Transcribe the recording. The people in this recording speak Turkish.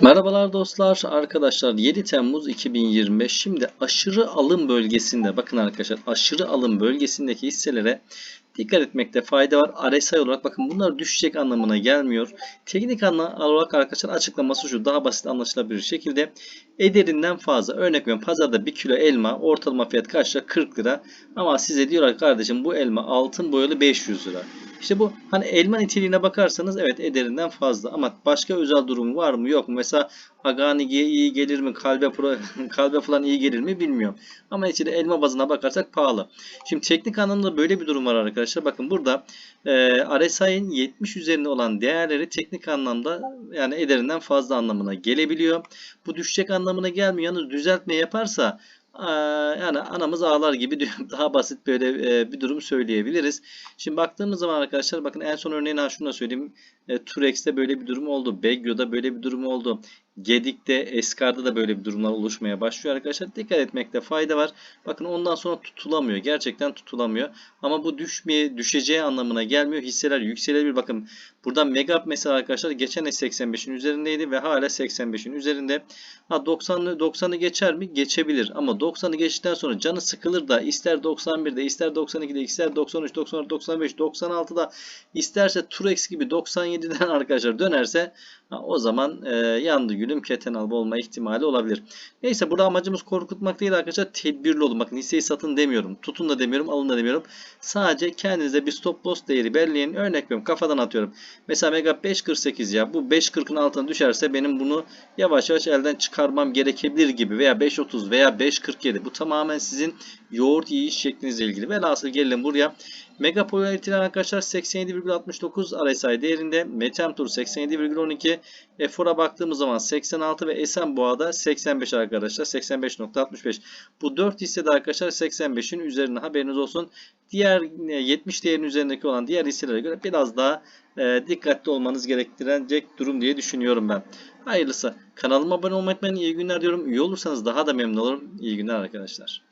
Merhabalar dostlar, arkadaşlar 7 Temmuz 2025 şimdi aşırı alım bölgesinde bakın arkadaşlar aşırı alım bölgesindeki hisselere dikkat etmekte fayda var. RSI olarak bakın bunlar düşecek anlamına gelmiyor. Teknik anlamda olarak arkadaşlar açıklaması şu daha basit anlaşılabilir şekilde ederinden fazla örnek veriyorum pazarda 1 kilo elma ortalama fiyat kaç lira 40 lira ama size diyorlar kardeşim bu elma altın boyalı 500 lira. İşte bu hani elma niteliğine bakarsanız evet ederinden fazla ama başka özel durum var mı yok mu? Mesela Agani'ye iyi gelir mi? Kalbe, pro, kalbe falan iyi gelir mi bilmiyorum. Ama içinde elma bazına bakarsak pahalı. Şimdi teknik anlamda böyle bir durum var arkadaşlar. Bakın burada e, RSI'nin 70 üzerinde olan değerleri teknik anlamda yani ederinden fazla anlamına gelebiliyor. Bu düşecek anlamına gelmiyor. Yalnız düzeltme yaparsa yani anamız ağlar gibi daha basit böyle e, bir durum söyleyebiliriz. Şimdi baktığımız zaman arkadaşlar bakın en son örneğin ha şunu da söyleyeyim. E, Turex'te böyle bir durum oldu. Begyo'da böyle bir durum oldu. Gedik'te, Eskar'da da böyle bir durumlar oluşmaya başlıyor arkadaşlar. Dikkat etmekte fayda var. Bakın ondan sonra tutulamıyor. Gerçekten tutulamıyor. Ama bu düşmeye, düşeceği anlamına gelmiyor. Hisseler yükselebilir. Bakın burada Megap mesela arkadaşlar geçen S85'in üzerindeydi ve hala 85'in üzerinde. Ha 90'ı 90'ı geçer mi? Geçebilir. Ama 90'ı geçtikten sonra canı sıkılır da ister 91'de, ister 92'de, ister 93, 94, 95, 96'da isterse Turex gibi 97'den arkadaşlar dönerse o zaman e, yandı gülüm keten alba olma ihtimali olabilir. Neyse burada amacımız korkutmak değil arkadaşlar. Tedbirli olun. Bakın hisseyi satın demiyorum. Tutun da demiyorum. Alın da demiyorum. Sadece kendinize bir stop loss değeri belirleyin. Örnek veriyorum. Kafadan atıyorum. Mesela Mega 5.48 ya. Bu 5.40'ın altına düşerse benim bunu yavaş yavaş elden çıkarmam gerekebilir gibi. Veya 5.30 veya 5.47. Bu tamamen sizin yoğurt yiyiş şeklinizle ilgili. Velhasıl gelelim buraya. Mega Polarity arkadaşlar 87,69 RSI değerinde. Meteor 87,12. Efor'a baktığımız zaman 86 ve Esenboğa'da 85 arkadaşlar. 85.65. Bu 4 hissede arkadaşlar 85'in üzerine haberiniz olsun. Diğer 70 değerinin üzerindeki olan diğer hisselere göre biraz daha e, dikkatli olmanız gerektirecek durum diye düşünüyorum ben. Hayırlısı. Kanalıma abone olmayı unutmayın. İyi günler diyorum. Üye olursanız daha da memnun olurum. İyi günler arkadaşlar.